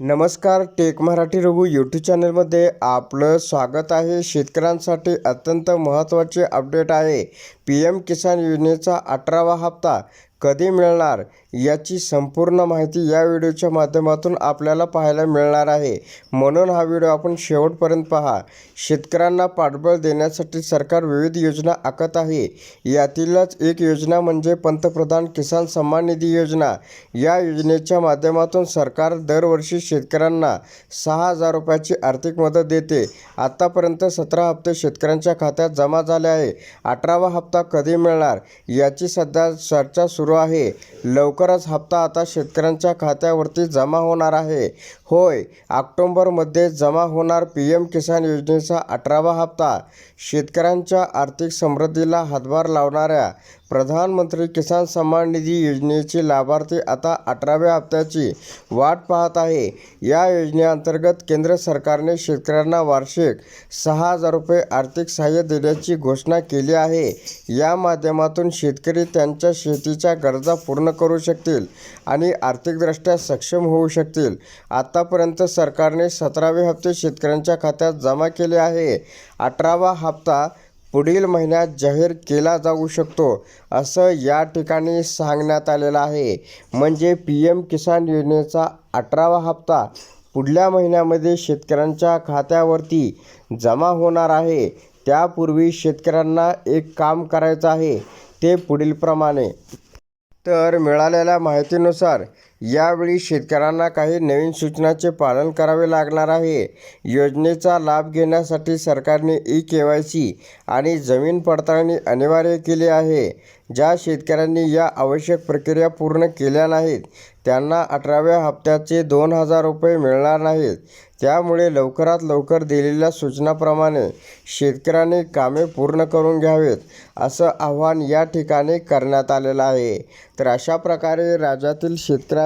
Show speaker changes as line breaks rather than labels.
नमस्कार take Marathi Raghu YouTube चॅनलमध्ये आपलं स्वागत आहे. शेतकऱ्यांसाठी अत्यंत महत्त्वाचे अपडेट आहे. पी एम किसान योजनेचा अठरावा हप्ता कधी मिळणार याची संपूर्ण माहिती या व्हिडिओच्या माध्यमातून आपल्याला पाहायला मिळणार आहे. म्हणून हा व्हिडिओ आपण शेवटपर्यंत पहा. शेतकऱ्यांना पाठबळ देण्यासाठी सरकार विविध योजना आखत आहे. यातीलच एक योजना म्हणजे पंतप्रधान किसान सन्मान निधी योजना. या योजनेच्या माध्यमातून सरकार दरवर्षी शेतकऱ्यांना सहा हजार रुपयाची आर्थिक मदत देते. आत्तापर्यंत सतरा हप्ते शेतकऱ्यांच्या खात्यात जमा झाले आहे. अठरावा हप्ता कधी मिळणार याची सध्या चर्चा सुरू आहे. लवकरच हप्ता आता शेतकऱ्यांच्या खात्यावरती जमा होणार आहे. होय ऑक्टोंबरमध्ये जमा होणार पी एम किसान योजनेचा अठरावा हप्ता. शेतकऱ्यांच्या आर्थिक समृद्धीला हातभार लावणाऱ्या प्रधानमंत्री किसान सन्मान निधी योजनेचे लाभार्थी आता अठराव्या हप्त्याची वाट पाहत आहे. या योजनेअंतर्गत केंद्र सरकारने शेतकऱ्यांना वार्षिक सहा हजार रुपये आर्थिक सहाय्य देण्याची घोषणा केली आहे. या माध्यमातून शेतकरी त्यांच्या शेतीच्या गरजा पूर्ण करू शकतील आणि आर्थिकदृष्ट्या सक्षम होऊ शकतील. आतापर्यंत सरकारने सतरावे हप्ते शेतकऱ्यांच्या खात्यात जमा केले आहे. अठरावा हप्ता पुढील महिन्यात जाहीर केला जाऊ शकतो असं या ठिकाणी सांगण्यात आलेलं आहे. म्हणजे पी एम किसान योजनेचा अठरावा हप्ता पुढल्या महिन्यामध्ये शेतकऱ्यांच्या खात्यावरती जमा होणार आहे. त्यापूर्वी शेतकऱ्यांना एक काम करायचं आहे ते पुढीलप्रमाणे. तर मिळालेल्या माहितीनुसार यावेळी शेतकऱ्यांना काही नवीन सूचनांचे पालन करावे लागणार आहे. योजनेचा लाभ घेण्यासाठी सरकारने ई के वाय सी आणि जमीन पडताळणी अनिवार्य केली आहे. ज्या शेतकऱ्यांनी या आवश्यक प्रक्रिया पूर्ण केल्या नाहीत त्यांना अठराव्या हप्त्याचे दोन हजार रुपये मिळणार नाहीत. त्यामुळे लवकरात लवकर दिलेल्या सूचनाप्रमाणे शेतकऱ्यांनी कामे पूर्ण करून घ्यावेत असं आव्हान या ठिकाणी करण्यात आलेलं आहे. तर अशा प्रकारे राज्यातील